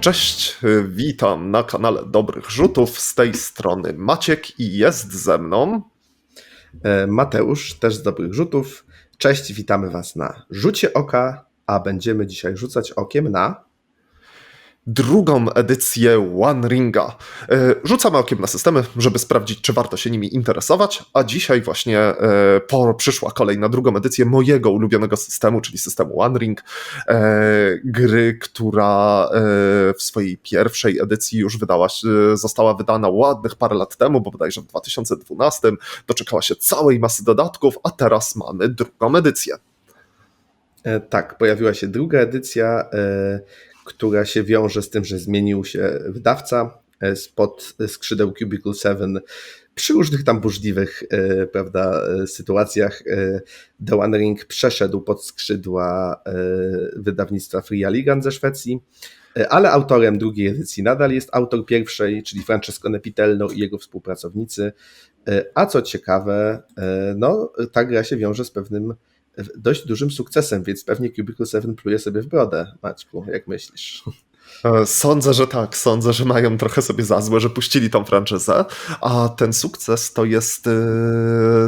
Cześć, witam na kanale Dobrych Rzutów. Z tej strony Maciek i jest ze mną E, Mateusz, też z Dobrych Rzutów. Cześć, witamy Was na Rzucie Oka, a będziemy dzisiaj rzucać okiem na... drugą edycję One Ringa. E, Rzucamy okiem na systemy, żeby sprawdzić, czy warto się nimi interesować, a dzisiaj właśnie e, po, przyszła kolej na drugą edycję mojego ulubionego systemu, czyli systemu One Ring, e, gry, która w swojej pierwszej edycji już wydała została wydana ładnych parę lat temu, bo bodajże w 2012, doczekała się całej masy dodatków, a teraz mamy drugą edycję. Tak, pojawiła się druga edycja, która się wiąże z tym, że zmienił się wydawca e, spod skrzydeł Cubicle 7 przy różnych tam burzliwych e, prawda, e, sytuacjach. The One Ring przeszedł pod skrzydła wydawnictwa Fria Ligan ze Szwecji, ale autorem drugiej edycji nadal jest autor pierwszej, czyli Francesco Nepitello i jego współpracownicy. A co ciekawe, no, ta gra się wiąże z pewnym dość dużym sukcesem, więc pewnie Cubicle 7 pluje sobie w brodę, Maćku, jak myślisz? E, Sądzę, że tak. Sądzę, że mają trochę sobie za złe, że puścili tą franczyzę, a ten sukces to jest, e,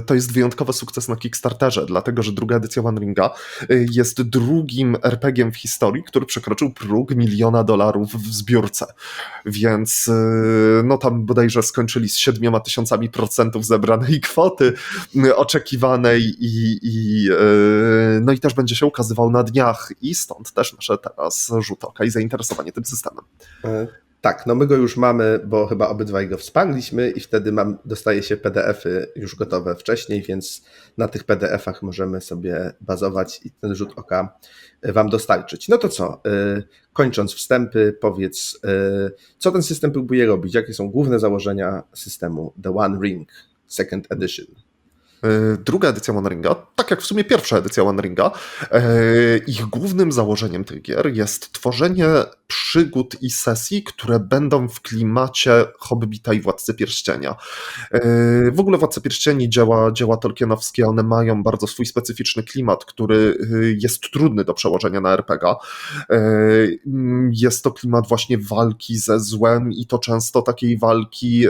to jest wyjątkowy sukces na Kickstarterze, dlatego że druga edycja One Ringa e, jest drugim RPG-iem w historii, który przekroczył próg miliona dolarów w zbiórce. Więc no tam bodajże skończyli z siedmioma tysiącami procentów zebranej kwoty oczekiwanej i, i no i też będzie się ukazywał na dniach i stąd też nasze teraz rzut oka i zainteresowanie tym systemem. Tak, no my go już mamy, bo chyba obydwaj go wsparliśmy i wtedy mam, dostaje się PDF-y już gotowe wcześniej, więc na tych PDF-ach możemy sobie bazować i ten rzut oka Wam dostarczyć. No to co, e, kończąc wstępy, powiedz, e, co ten system próbuje robić, jakie są główne założenia systemu The One Ring Second Edition. E, Druga edycja One Ringa, tak jak w sumie pierwsza edycja One Ringa, e, ich głównym założeniem tych gier jest tworzenie przygód i sesji, które będą w klimacie Hobbita i Władcy Pierścienia. E, W ogóle Władca Pierścieni, dzieła, dzieła tolkienowskie, one mają bardzo swój specyficzny klimat, który jest trudny do przełożenia na RPG. Jest to klimat właśnie walki ze złem i to często takiej walki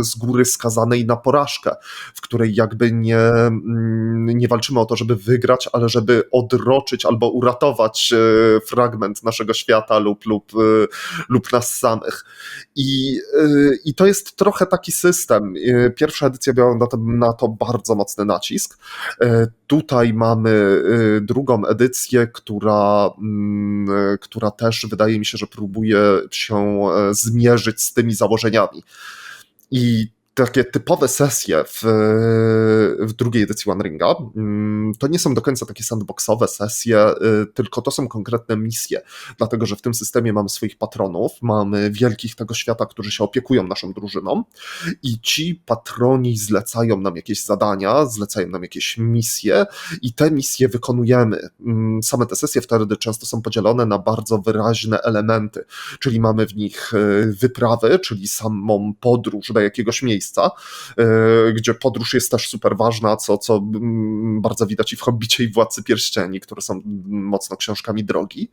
z góry skazanej na porażkę, w której jakby nie, mm, nie walczymy o to, żeby wygrać, ale żeby odroczyć albo uratować e, fragment naszego świata lub, lub, e, lub nas samych. I, e, I to jest trochę taki system. Pierwsza edycja miała na to, na to bardzo mocny nacisk. Tutaj mamy drugą edycję, która, mm, która też wydaje mi się, że próbuje się zmierzyć z tymi założeniami. I takie typowe sesje w, w drugiej edycji One Ringa mm, to nie są do końca takie sandboxowe sesje, y, tylko to są konkretne misje, dlatego że w tym systemie mamy swoich patronów, mamy wielkich tego świata, którzy się opiekują naszą drużyną i ci patroni zlecają nam jakieś zadania, zlecają nam jakieś misje i te misje wykonujemy. Mm, Same te sesje wtedy często są podzielone na bardzo wyraźne elementy, czyli mamy w nich y, wyprawy, czyli samą podróż do jakiegoś miejsca, y, gdzie podróż jest też super ważna, co, co mm, bardzo widać i w Hobbicie i Władcy Pierścieni, które są mocno książkami drogi.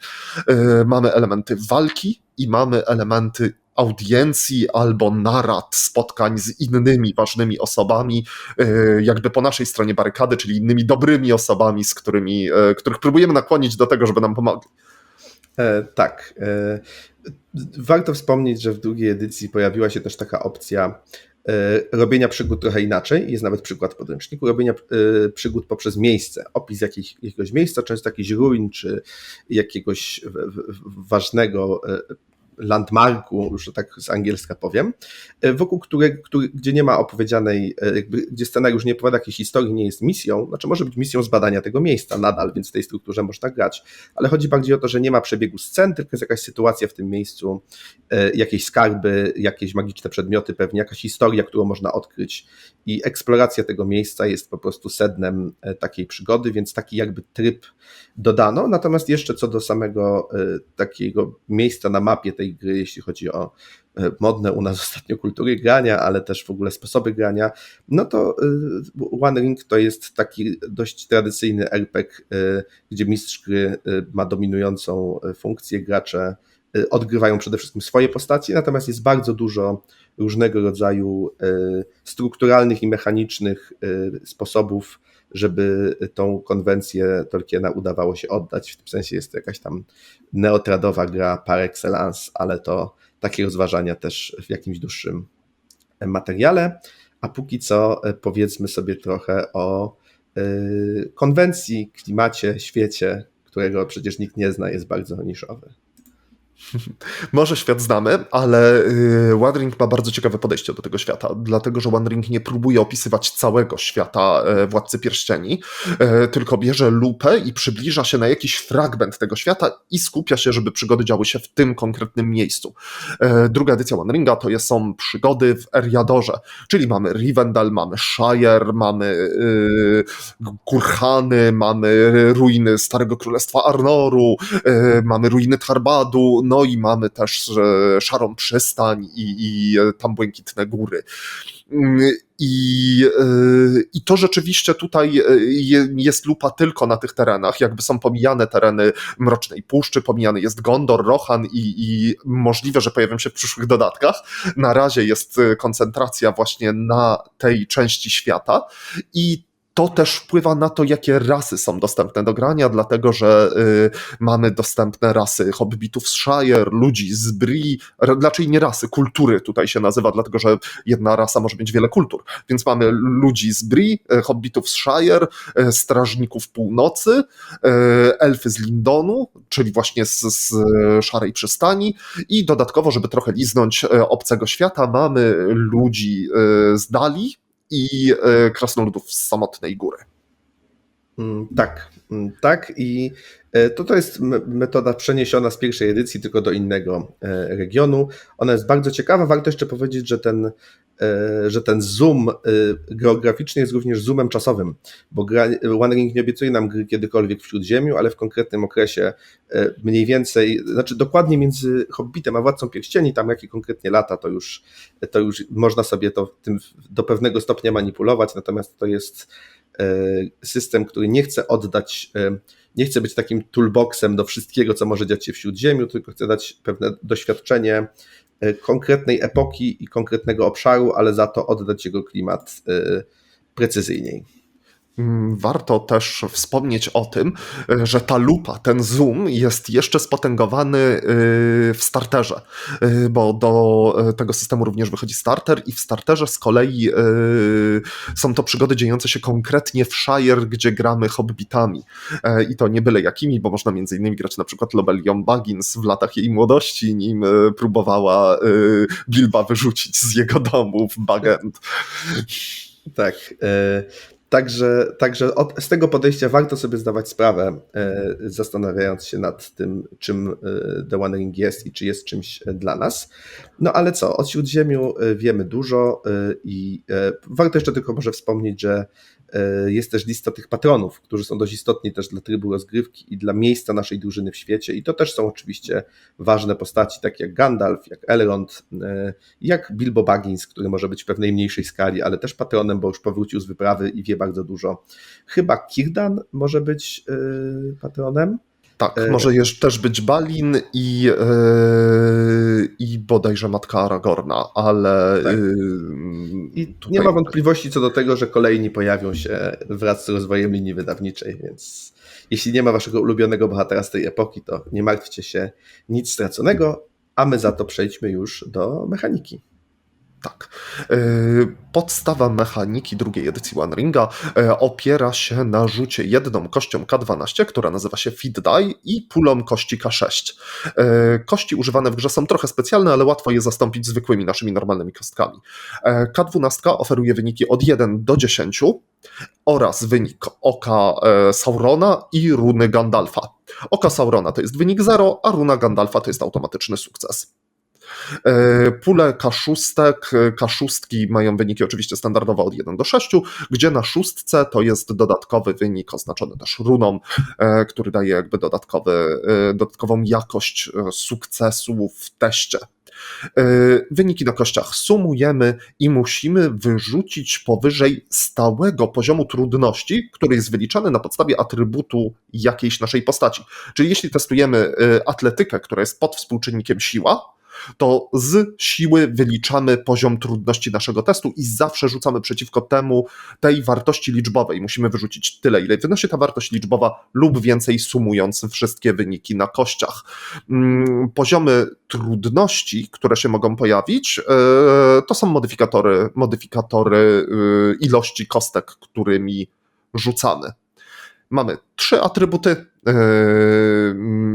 Y, Mamy elementy walki i mamy elementy audiencji albo narad, spotkań z innymi ważnymi osobami, y, jakby po naszej stronie barykady, czyli innymi dobrymi osobami, z którymi, których próbujemy nakłonić do tego, żeby nam pomogli. E, tak. E, warto wspomnieć, że w drugiej edycji pojawiła się też taka opcja e, robienia przygód trochę inaczej. Jest nawet przykład w podręczniku robienia e, przygód poprzez miejsce. Opis jakich, jakiegoś miejsca, często jakichś ruin, czy jakiegoś ważnego e, landmarku, że tak z angielska powiem, e, wokół którego, który, gdzie nie ma opowiedzianej, e, jakby, gdzie scenariusz nie opowiada jakiejś historii, nie jest misją, znaczy może być misją zbadania tego miejsca nadal, więc w tej strukturze można grać, ale chodzi bardziej o to, że nie ma przebiegu scen, tylko jest jakaś sytuacja w tym miejscu, e, jakieś skarby, jakieś magiczne przedmioty pewnie, jakaś historia, którą można odkryć i eksploracja tego miejsca jest po prostu sednem takiej przygody, więc taki jakby tryb dodano, natomiast jeszcze co do samego takiego miejsca na mapie tej gry, jeśli chodzi o e, modne u nas ostatnio kultury grania, ale też w ogóle sposoby grania, no to e, One Ring to jest taki dość tradycyjny RPG, e, gdzie mistrz gry ma dominującą funkcję, gracze odgrywają przede wszystkim swoje postacie, natomiast jest bardzo dużo różnego rodzaju strukturalnych i mechanicznych sposobów żeby tą konwencję Tolkiena udawało się oddać. W tym sensie jest to jakaś tam neotradowa gra par excellence, ale to takie rozważania też w jakimś dłuższym materiale. A póki co e, powiedzmy sobie trochę o e, konwencji, klimacie, świecie, którego przecież nikt nie zna, jest bardzo niszowy. Może świat znamy, ale y, One Ring ma bardzo ciekawe podejście do tego świata, dlatego że One Ring nie próbuje opisywać całego świata e, Władcy Pierścieni, e, tylko bierze lupę i przybliża się na jakiś fragment tego świata i skupia się, żeby przygody działy się w tym konkretnym miejscu. E, druga edycja One Ringa to są przygody w Eriadorze, czyli mamy Rivendell, mamy Shire, mamy Kurhany, mamy ruiny Starego Królestwa Arnoru, mamy ruiny Tarbadu, no i mamy też szarą przystań i, i tam błękitne góry. Mm, I, y, I to rzeczywiście tutaj y, jest lupa tylko na tych terenach, jakby są pomijane tereny Mrocznej Puszczy, pomijany jest Gondor, Rohan i, i możliwe, że pojawią się w przyszłych dodatkach. Na razie jest koncentracja właśnie na tej części świata i to też wpływa na to, jakie rasy są dostępne do grania, dlatego że y, mamy dostępne rasy hobbitów z Shire, ludzi z Bri, raczej nie rasy, kultury tutaj się nazywa, dlatego że jedna rasa może mieć wiele kultur. Więc mamy ludzi z Bri, y, hobbitów z Shire, y, strażników północy, y, elfy z Lindonu, czyli właśnie z, z Szarej Przystani i dodatkowo, żeby trochę liznąć obcego świata, mamy ludzi z Dali, i e, krasnoludów z samotnej góry. Mm, tak, tak i e, to, to jest metoda przeniesiona z pierwszej edycji tylko do innego e, regionu. Ona jest bardzo ciekawa. Warto jeszcze powiedzieć, że ten E, że ten zoom geograficzny jest również zoomem czasowym, bo One Ring nie obiecuje nam gry kiedykolwiek w Śródziemiu, ale w konkretnym okresie mniej więcej, znaczy dokładnie między Hobbitem a Władcą Pierścieni, tam jakie konkretnie lata, to już, to już można sobie to tym do pewnego stopnia manipulować, natomiast to jest system, który nie chce oddać, nie chce być takim toolboxem do wszystkiego, co może dziać się w Śródziemiu, tylko chce dać pewne doświadczenie E, konkretnej epoki i konkretnego obszaru, ale za to oddać jego klimat e, precyzyjniej. Mm, warto też wspomnieć o tym, e, że ta lupa, ten zoom jest jeszcze spotęgowany e, w starterze, e, bo do tego systemu również wychodzi starter i w starterze z kolei są to przygody dziejące się konkretnie w Shire, gdzie gramy hobbitami. I to nie byle jakimi, bo można między innymi grać na przykład Lobelią Baggins w latach jej młodości, nim próbowała Bilba wyrzucić z jego domu w Bagend. Tak. Także, także od, z tego podejścia warto sobie zdawać sprawę, e, zastanawiając się nad tym, czym e, The One Ring jest i czy jest czymś dla nas. No ale co, o Śródziemiu e, wiemy dużo e, i e, warto jeszcze tylko może wspomnieć, że E, jest też lista tych patronów, którzy są dość istotni też dla trybu rozgrywki i dla miejsca naszej drużyny w świecie. I to też są oczywiście ważne postaci, takie jak Gandalf, jak Elrond, e, jak Bilbo Baggins, który może być w pewnej mniejszej skali, ale też patronem, bo już powrócił z wyprawy i wie bardzo dużo. Chyba Kirdan może być e, patronem. Tak, e... może jeszcze też być Balin e... i bodajże matka Aragorna, ale. Tak. I tutaj... nie ma wątpliwości co do tego, że kolejni pojawią się wraz z rozwojem linii wydawniczej, więc jeśli nie ma waszego ulubionego bohatera z tej epoki, to nie martwcie się, nic straconego, a my za to przejdźmy już do mechaniki. Tak. E, podstawa mechaniki drugiej edycji One Ringa e, opiera się na rzucie jedną kością K12, która nazywa się Feed Die i pulą kości K6. E, kości używane w grze są trochę specjalne, ale łatwo je zastąpić zwykłymi naszymi normalnymi kostkami. K12 oferuje wyniki od 1 do 10 oraz wynik oka Saurona i runy Gandalfa. Oka Saurona to jest wynik 0, a runa Gandalfa to jest automatyczny sukces. E, pule kaszustek, e, kaszustki mają wyniki oczywiście standardowe od 1 do 6, gdzie na szóstce to jest dodatkowy wynik oznaczony też runą, e, który daje jakby dodatkowy, dodatkową jakość sukcesu w teście. E, Wyniki na kościach sumujemy i musimy wyrzucić powyżej stałego poziomu trudności, który jest wyliczany na podstawie atrybutu jakiejś naszej postaci. Czyli jeśli testujemy e, atletykę, która jest pod współczynnikiem siła, to z siły wyliczamy poziom trudności naszego testu i zawsze rzucamy przeciwko temu tej wartości liczbowej. Musimy wyrzucić tyle, ile wynosi ta wartość liczbowa, lub więcej, sumując wszystkie wyniki na kościach. Mm, Poziomy trudności, które się mogą pojawić, e, to są modyfikatory, modyfikatory e, ilości kostek, którymi rzucamy. Mamy trzy atrybuty: e,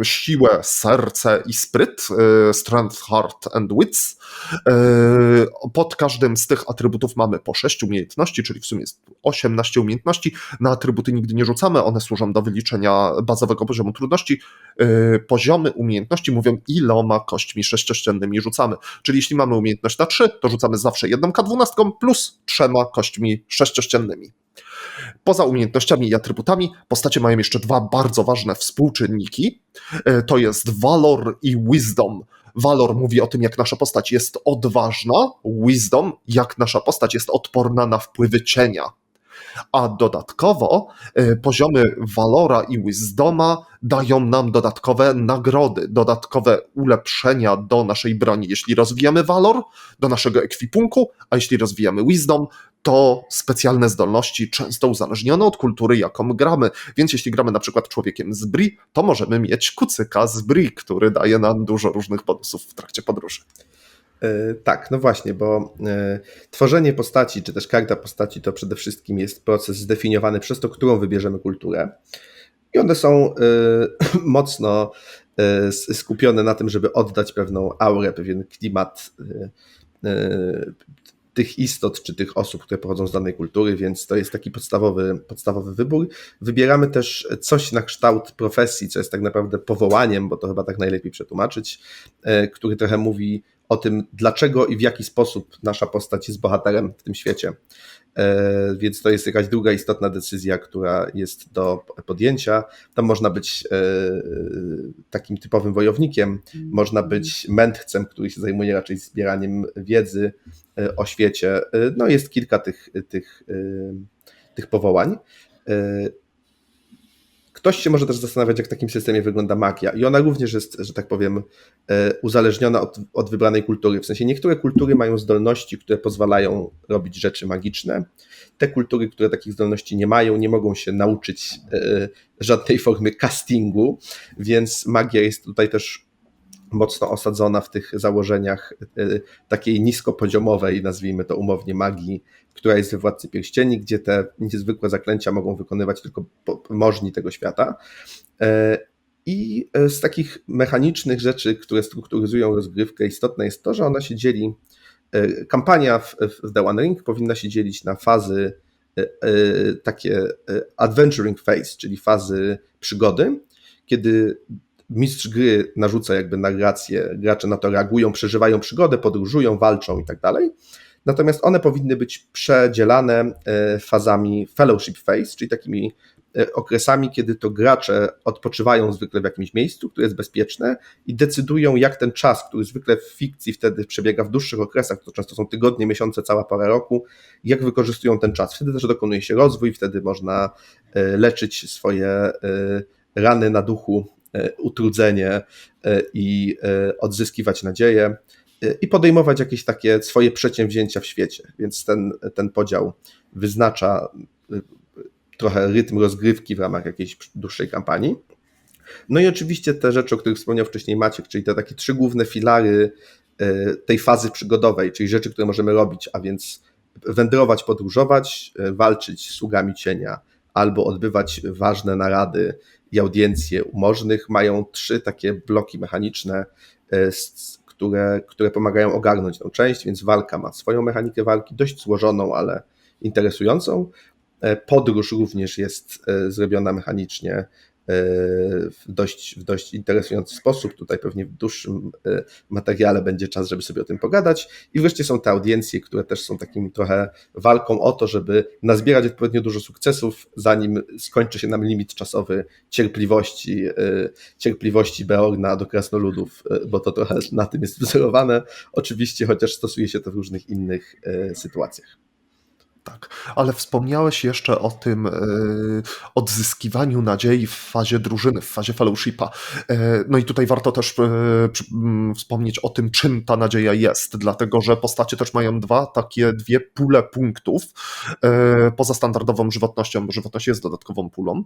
siłę, serce i spryt, e, strength, heart and wits. E, Pod każdym z tych atrybutów mamy po 6 umiejętności, czyli w sumie jest 18 umiejętności. Na atrybuty nigdy nie rzucamy, one służą do wyliczenia bazowego poziomu trudności. Poziomy umiejętności mówią, iloma kośćmi sześciościennymi rzucamy. Czyli jeśli mamy umiejętność na 3, to rzucamy zawsze jedną K12 plus trzema kośćmi sześciościennymi. Poza umiejętnościami i atrybutami, postacie mają jeszcze dwa bardzo ważne współczynniki. E, To jest valor i wisdom. Valor mówi o tym, jak nasza postać jest odważna, wisdom, jak nasza postać jest odporna na wpływy cienia. A dodatkowo e, poziomy valora i wisdoma dają nam dodatkowe nagrody, dodatkowe ulepszenia do naszej broni, jeśli rozwijamy valor, do naszego ekwipunku, a jeśli rozwijamy wisdom, to specjalne zdolności, często uzależnione od kultury, jaką gramy. Więc jeśli gramy na przykład człowiekiem z Bri, to możemy mieć kucyka z Bri, który daje nam dużo różnych bonusów w trakcie podróży. E, Tak, no właśnie, bo e, tworzenie postaci, czy też karta postaci, to przede wszystkim jest proces zdefiniowany przez to, którą wybierzemy kulturę. I one są e, mocno s- skupione na tym, żeby oddać pewną aurę, pewien klimat e, tych istot, czy tych osób, które pochodzą z danej kultury, więc to jest taki podstawowy, podstawowy wybór. Wybieramy też coś na kształt profesji, co jest tak naprawdę powołaniem, bo to chyba tak najlepiej przetłumaczyć, który trochę mówi o tym, dlaczego i w jaki sposób nasza postać jest bohaterem w tym świecie. E, Więc to jest jakaś druga istotna decyzja, która jest do podjęcia. Tam można być e, takim typowym wojownikiem, można być mędrcem, który się zajmuje raczej zbieraniem wiedzy e, o świecie. No jest kilka tych, tych, tych powołań. Ktoś się może też zastanawiać, jak w takim systemie wygląda magia. I ona również jest, że tak powiem, e, uzależniona od, od wybranej kultury. W sensie niektóre kultury mają zdolności, które pozwalają robić rzeczy magiczne. Te kultury, które takich zdolności nie mają, nie mogą się nauczyć e, żadnej formy castingu, więc magia jest tutaj też mocno osadzona w tych założeniach e, takiej niskopoziomowej, nazwijmy to umownie, magii, która jest we Władcy Pierścieni, gdzie te niezwykłe zaklęcia mogą wykonywać tylko możni tego świata. E, I e, z takich mechanicznych rzeczy, które strukturyzują rozgrywkę, istotne jest to, że ona się dzieli. e, Kampania w, w The One Ring powinna się dzielić na fazy takie adventuring phase, czyli fazy przygody, kiedy mistrz gry narzuca jakby narrację, gracze na to reagują, przeżywają przygodę, podróżują, walczą i tak dalej. Natomiast one powinny być przedzielane e, fazami fellowship phase, czyli takimi e, okresami, kiedy to gracze odpoczywają zwykle w jakimś miejscu, które jest bezpieczne i decydują, jak ten czas, który zwykle w fikcji wtedy przebiega w dłuższych okresach, to często są tygodnie, miesiące, cała pora roku, jak wykorzystują ten czas. Wtedy też dokonuje się rozwój, wtedy można e, leczyć swoje rany na duchu, utrudzenie e, i e, odzyskiwać nadzieję e, i podejmować jakieś takie swoje przedsięwzięcia w świecie. Więc ten, ten podział wyznacza e, trochę rytm rozgrywki w ramach jakiejś dłuższej kampanii. No i oczywiście te rzeczy, o których wspomniał wcześniej Maciek, czyli te takie trzy główne filary e, tej fazy przygodowej, czyli rzeczy, które możemy robić, a więc wędrować, podróżować, e, walczyć z sługami cienia albo odbywać ważne narady i audiencje u możnych, mają trzy takie bloki mechaniczne, e, które, które pomagają ogarnąć tę część, więc walka ma swoją mechanikę walki, dość złożoną, ale interesującą. E, Podróż również jest e, zrobiona mechanicznie w dość, w dość interesujący sposób. Tutaj pewnie w dłuższym e, materiale będzie czas, żeby sobie o tym pogadać. I wreszcie są te audiencje, które też są takim trochę walką o to, żeby nazbierać odpowiednio dużo sukcesów, zanim skończy się nam limit czasowy cierpliwości, e, cierpliwości Beorna do krasnoludów, e, bo to trochę na tym jest wzorowane. Oczywiście, chociaż stosuje się to w różnych innych sytuacjach. Tak, ale wspomniałeś jeszcze o tym e, odzyskiwaniu nadziei w fazie drużyny, w fazie fellowshipa. E, no i tutaj warto też e, przy, m, wspomnieć o tym, czym ta nadzieja jest, dlatego że postacie też mają dwa, takie dwie pule punktów poza standardową żywotnością, bo żywotność jest dodatkową pulą.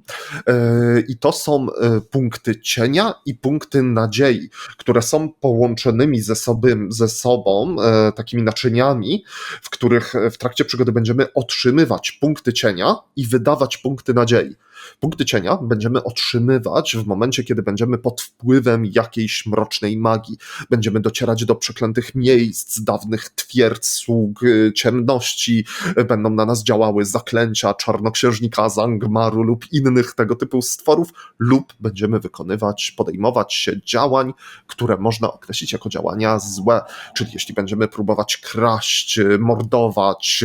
I to są punkty cienia i punkty nadziei, które są połączonymi ze, sobym, ze sobą takimi naczyniami, w których w trakcie przygody będziemy otrzymywać punkty cienia i wydawać punkty nadziei. Punkty cienia będziemy otrzymywać w momencie, kiedy będziemy pod wpływem jakiejś mrocznej magii. Będziemy docierać do przeklętych miejsc, dawnych twierdz, sług y, ciemności, będą na nas działały zaklęcia czarnoksiężnika Zangmaru lub innych tego typu stworów, lub będziemy wykonywać, podejmować się działań, które można określić jako działania złe. Czyli jeśli będziemy próbować kraść, y, mordować,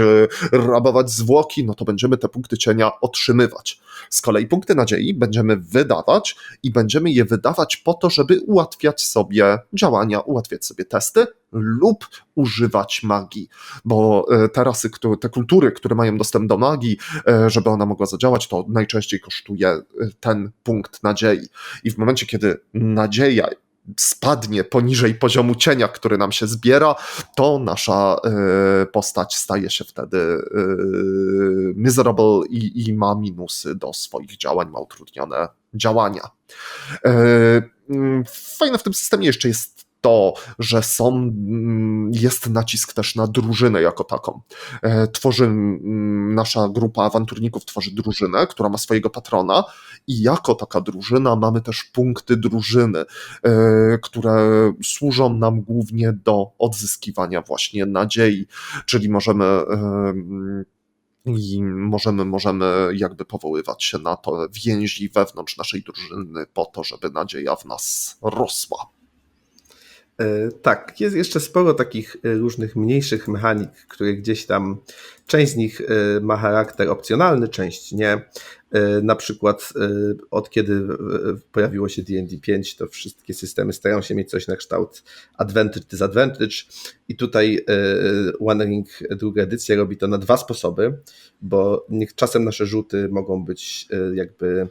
y, rabować zwłoki, no to będziemy te punkty cienia otrzymywać. Z kolei punkty nadziei będziemy wydawać i będziemy je wydawać po to, żeby ułatwiać sobie działania, ułatwiać sobie testy lub używać magii, bo e, te te kultury, które mają dostęp do magii, e, żeby ona mogła zadziałać, to najczęściej kosztuje e, ten punkt nadziei. I w momencie, kiedy nadzieja spadnie poniżej poziomu cienia, który nam się zbiera, to nasza e, postać staje się wtedy e, miserable i, i ma minusy do swoich działań, ma utrudnione działania. E, mm, Fajne w tym systemie jeszcze jest to, że są, mm, jest nacisk też na drużynę jako taką. E, Tworzy, mm, nasza grupa awanturników tworzy drużynę, która ma swojego patrona i jako taka drużyna mamy też punkty drużyny, e, które służą nam głównie do odzyskiwania właśnie nadziei, czyli możemy em, i możemy, możemy jakby powoływać się na to więzi wewnątrz naszej drużyny po to, żeby nadzieja w nas rosła. E, Tak, jest jeszcze sporo takich e, różnych mniejszych mechanik, które gdzieś tam, część z nich e, ma charakter opcjonalny, część nie. Na przykład od kiedy pojawiło się D&D 5, to wszystkie systemy starają się mieć coś na kształt advantage, disadvantage i tutaj One Ring druga edycja robi to na dwa sposoby, bo czasem nasze rzuty mogą być jakby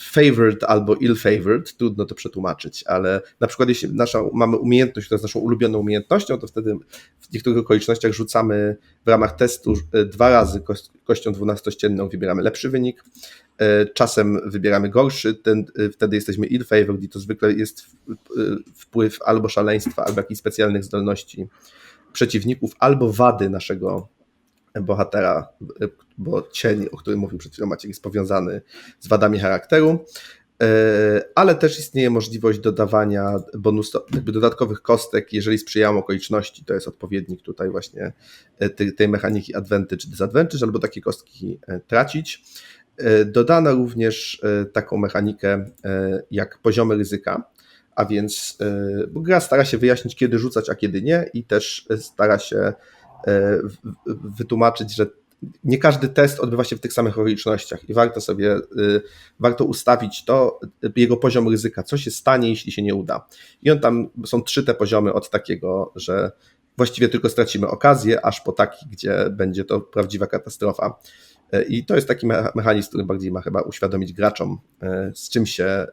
favored albo ill-favored, trudno to przetłumaczyć, ale na przykład jeśli nasza, mamy umiejętność, która jest naszą ulubioną umiejętnością, to wtedy w niektórych okolicznościach rzucamy w ramach testu e, dwa razy kością dwunastościenną, wybieramy lepszy wynik, e, czasem wybieramy gorszy, ten, e, wtedy jesteśmy ill-favored i to zwykle jest wpływ albo szaleństwa, albo jakichś specjalnych zdolności przeciwników, albo wady naszego bohatera, bo cień, o którym mówił przed chwilą Maciek, jest powiązany z wadami charakteru, E, ale też istnieje możliwość dodawania bonus, jakby dodatkowych kostek, jeżeli sprzyjają okoliczności, to jest odpowiednik tutaj właśnie e, tej, tej mechaniki advantage, disadvantage, albo takie kostki e, tracić. Dodano również taką mechanikę jak poziomy ryzyka, a więc gra stara się wyjaśnić, kiedy rzucać, a kiedy nie, i też stara się wytłumaczyć, że nie każdy test odbywa się w tych samych okolicznościach i warto sobie, y, warto ustawić to, y, jego poziom ryzyka, co się stanie, jeśli się nie uda. I on tam, są trzy te poziomy od takiego, że właściwie tylko stracimy okazję, aż po taki, gdzie będzie to prawdziwa katastrofa. Y, I to jest taki me- mechanizm, który bardziej ma chyba uświadomić graczom, y, z czym się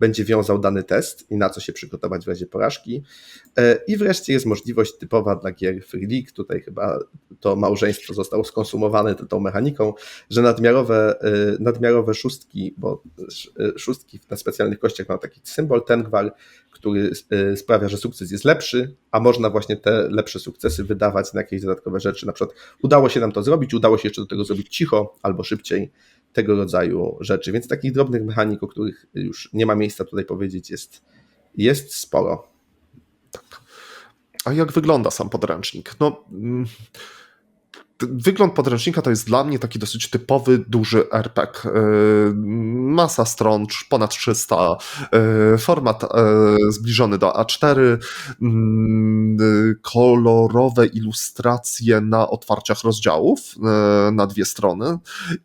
będzie wiązał dany test i na co się przygotować w razie porażki. E, I wreszcie jest możliwość typowa dla gier Free League, tutaj chyba to małżeństwo zostało skonsumowane tą mechaniką, że nadmiarowe, e, nadmiarowe szóstki, bo e, szóstki na specjalnych kościach ma taki symbol Tengwar, który sprawia, że sukces jest lepszy, a można właśnie te lepsze sukcesy wydawać na jakieś dodatkowe rzeczy. Na przykład udało się nam to zrobić, udało się jeszcze do tego zrobić cicho albo szybciej, tego rodzaju rzeczy. Więc takich drobnych mechanik, o których już nie ma miejsca tutaj powiedzieć, jest, jest sporo. A jak wygląda sam podręcznik? No, mm, wygląd podręcznika to jest dla mnie taki dosyć typowy, duży RPG. E, masa stron, ponad 300, e, format zbliżony do A4, mm, kolorowe ilustracje na otwarciach rozdziałów na dwie strony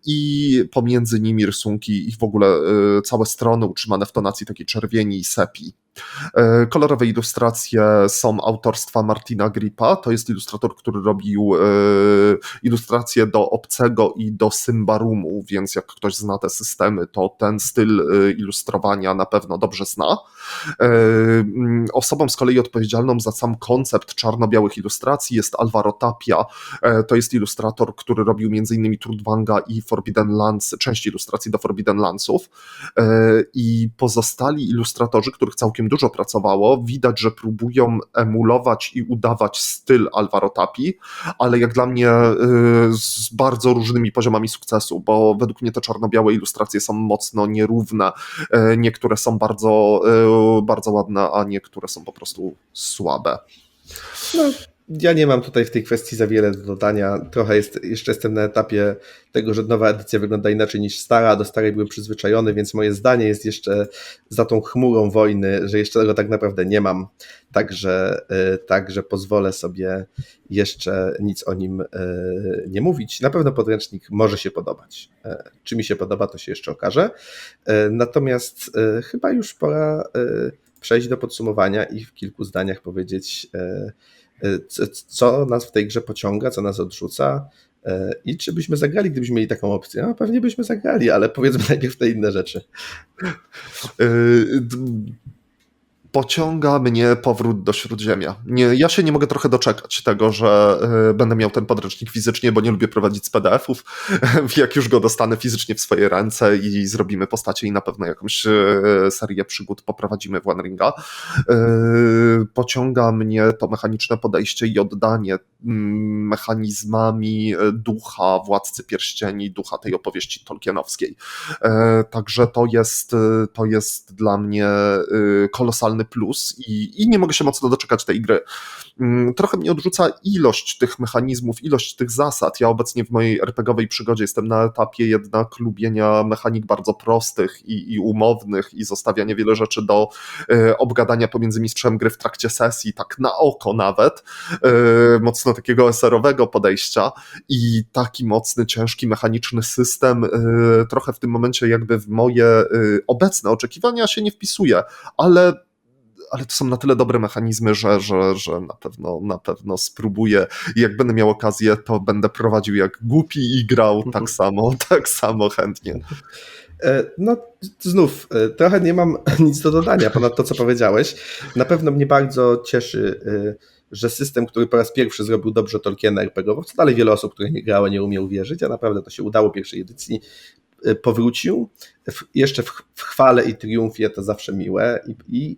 i pomiędzy nimi rysunki i w ogóle całe strony utrzymane w tonacji takiej czerwieni i sepi. E, kolorowe ilustracje są autorstwa Martina Gripa. To jest ilustrator, który robił e, ilustracje do Obcego i do Symbarumu, więc jak ktoś zna te systemy, to ten styl e, ilustrowania na pewno dobrze zna. Mm, osobą z kolei odpowiedzialną za sam koncept czarno-białych ilustracji jest Alvaro Tapia. To jest ilustrator, który robił m.in. Trudwanga i Forbidden Lands, część ilustracji do Forbidden Landsów. I pozostali ilustratorzy, których całkiem dużo pracowało. Widać, że próbują emulować i udawać styl Alvaro Tapi, ale jak dla mnie y, z bardzo różnymi poziomami sukcesu, bo według mnie te czarno-białe ilustracje są mocno nierówne. Y, niektóre są bardzo, y, bardzo ładne, a niektóre są po prostu słabe. No, ja nie mam tutaj w tej kwestii za wiele do dodania. Trochę jest, jeszcze jestem na etapie tego, że nowa edycja wygląda inaczej niż stara, do starej byłem przyzwyczajony, więc moje zdanie jest jeszcze za tą chmurą wojny, że jeszcze tego tak naprawdę nie mam. Także, e, także pozwolę sobie jeszcze nic o nim e, nie mówić. Na pewno podręcznik może się podobać. E, czy mi się podoba, to się jeszcze okaże. Natomiast chyba już pora przejść do podsumowania i w kilku zdaniach powiedzieć, E, co nas w tej grze pociąga, co nas odrzuca e, i czy byśmy zagrali, gdybyśmy mieli taką opcję. No, pewnie byśmy zagrali, ale powiedzmy najpierw te inne rzeczy. E, pociąga mnie powrót do Śródziemia. Nie, ja się nie mogę trochę doczekać tego, że y, będę miał ten podręcznik fizycznie, bo nie lubię prowadzić z PDF-ów. Jak już go dostanę fizycznie w swoje ręce i zrobimy postacie i na pewno jakąś y, serię przygód poprowadzimy w One Ringa. Y, pociąga mnie to mechaniczne podejście i oddanie mm, mechanizmami ducha Władcy Pierścieni, ducha tej opowieści tolkienowskiej. Także to jest, to jest dla mnie plus i, i nie mogę się mocno doczekać tej gry. Mm, trochę mnie odrzuca ilość tych mechanizmów, ilość tych zasad. Ja obecnie w mojej RPGowej przygodzie jestem na etapie jednak lubienia mechanik bardzo prostych i, i umownych i zostawiania wiele rzeczy do y, obgadania pomiędzy mistrzem gry w trakcie sesji, tak na oko nawet. Y, mocno takiego SR-owego podejścia i taki mocny, ciężki, mechaniczny system y, trochę w tym momencie jakby w moje obecne oczekiwania się nie wpisuje, ale ale to są na tyle dobre mechanizmy, że, że, że na, pewno, na pewno spróbuję i jak będę miał okazję, to będę prowadził jak głupi i grał tak samo, tak samo chętnie. E, no, znów, e, trochę nie mam nic do dodania ponad to, co powiedziałeś. Na pewno mnie bardzo cieszy, e, że system, który po raz pierwszy zrobił dobrze Tolkiena RPGowo, co dalej wiele osób, które nie grały, nie umie uwierzyć, a naprawdę to się udało pierwszej edycji, powrócił. Jeszcze w, chwale i triumfie to zawsze miłe i, i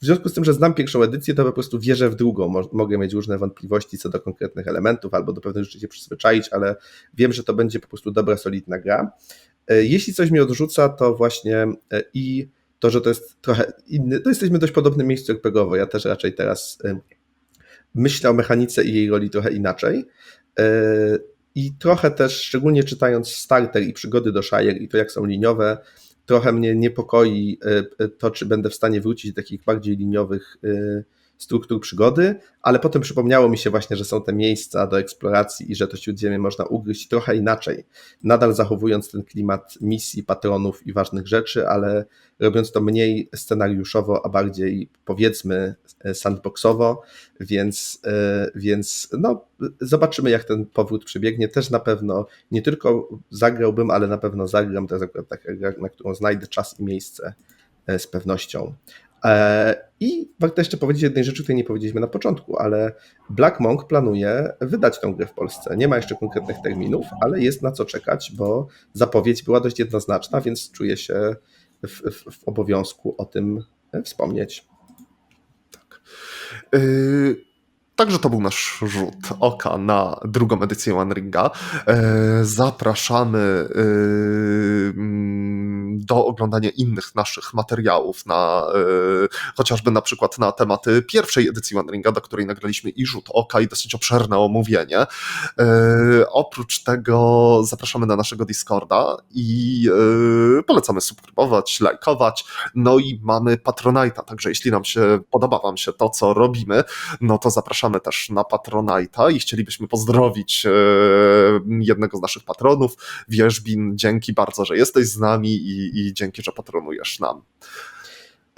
w związku z tym, że znam pierwszą edycję, to po prostu wierzę w drugą. Mogę mieć różne wątpliwości co do konkretnych elementów albo do pewnych rzeczy się przyzwyczaić, ale wiem, że to będzie po prostu dobra, solidna gra. E, jeśli coś mnie odrzuca, to właśnie i to, że to jest trochę inny, to jesteśmy w dość podobnym miejscu RPGowo. Ja też raczej teraz myślę o mechanice i jej roli trochę inaczej. I trochę też, szczególnie czytając starter i przygody do Shire i to jak są liniowe, trochę mnie niepokoi e, e, to, czy będę w stanie wrócić do takich bardziej liniowych e, struktur przygody, ale potem przypomniało mi się właśnie, że są te miejsca do eksploracji i że to Śródziemie można ugryźć trochę inaczej, nadal zachowując ten klimat misji, patronów i ważnych rzeczy, ale robiąc to mniej scenariuszowo, a bardziej powiedzmy sandboxowo, więc, e, więc no, zobaczymy jak ten powrót przebiegnie. Też na pewno nie tylko zagrałbym, ale na pewno zagram, to jest akurat taka gra, na którą znajdę czas i miejsce e, z pewnością. E, I warto jeszcze powiedzieć jednej rzeczy, której nie powiedzieliśmy na początku, ale Black Monk planuje wydać tę grę w Polsce. Nie ma jeszcze konkretnych terminów, ale jest na co czekać, bo zapowiedź była dość jednoznaczna, więc czuję się w, w, w obowiązku o tym wspomnieć. Tak. Yy, Także to był nasz rzut oka na drugą edycję One Ringa. E, zapraszamy e, do oglądania innych naszych materiałów, na, y, chociażby na przykład na tematy pierwszej edycji One Ringa, do której nagraliśmy i rzut oka, i dosyć obszerne omówienie. Y, oprócz tego zapraszamy na naszego Discorda i y, polecamy subskrybować, lajkować. No i mamy Patronite'a, także jeśli nam się podoba Wam się to, co robimy, no to zapraszamy też na Patronite'a i chcielibyśmy pozdrowić e, jednego z naszych patronów, Wierzbin, dzięki bardzo, że jesteś z nami i, i dzięki, że patronujesz nam.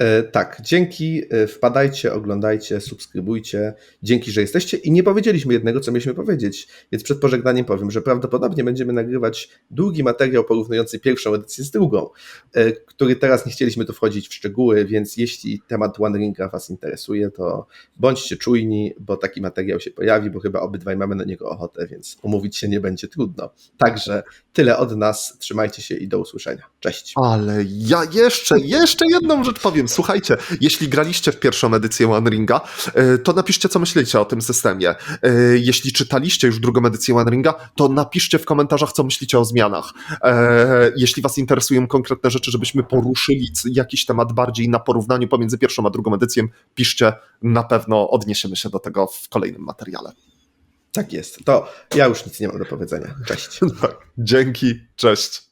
E, Tak, dzięki, e, wpadajcie, oglądajcie, subskrybujcie. Dzięki, że jesteście. I nie powiedzieliśmy jednego, co mieliśmy powiedzieć, więc przed pożegnaniem powiem, że prawdopodobnie będziemy nagrywać długi materiał porównujący pierwszą edycję z drugą, e, który teraz nie chcieliśmy tu wchodzić w szczegóły, więc jeśli temat One Ringa Was interesuje, to bądźcie czujni, bo taki materiał się pojawi, bo chyba obydwaj mamy na niego ochotę, więc umówić się nie będzie trudno. Także tyle od nas, trzymajcie się i do usłyszenia. Cześć. Ale ja jeszcze, jeszcze jedną rzecz powiem. Słuchajcie, jeśli graliście w pierwszą edycję One Ringa, e, to napiszcie, co myślicie o tym systemie. E, Jeśli czytaliście już drugą edycję One Ringa, to napiszcie w komentarzach, co myślicie o zmianach. E, Jeśli Was interesują konkretne rzeczy, żebyśmy poruszyli jakiś temat bardziej na porównaniu pomiędzy pierwszą a drugą edycją, piszcie, na pewno odniesiemy się do tego w kolejnym materiale. Tak jest. To ja już nic nie mam do powiedzenia. Cześć. Tak. Dzięki, cześć.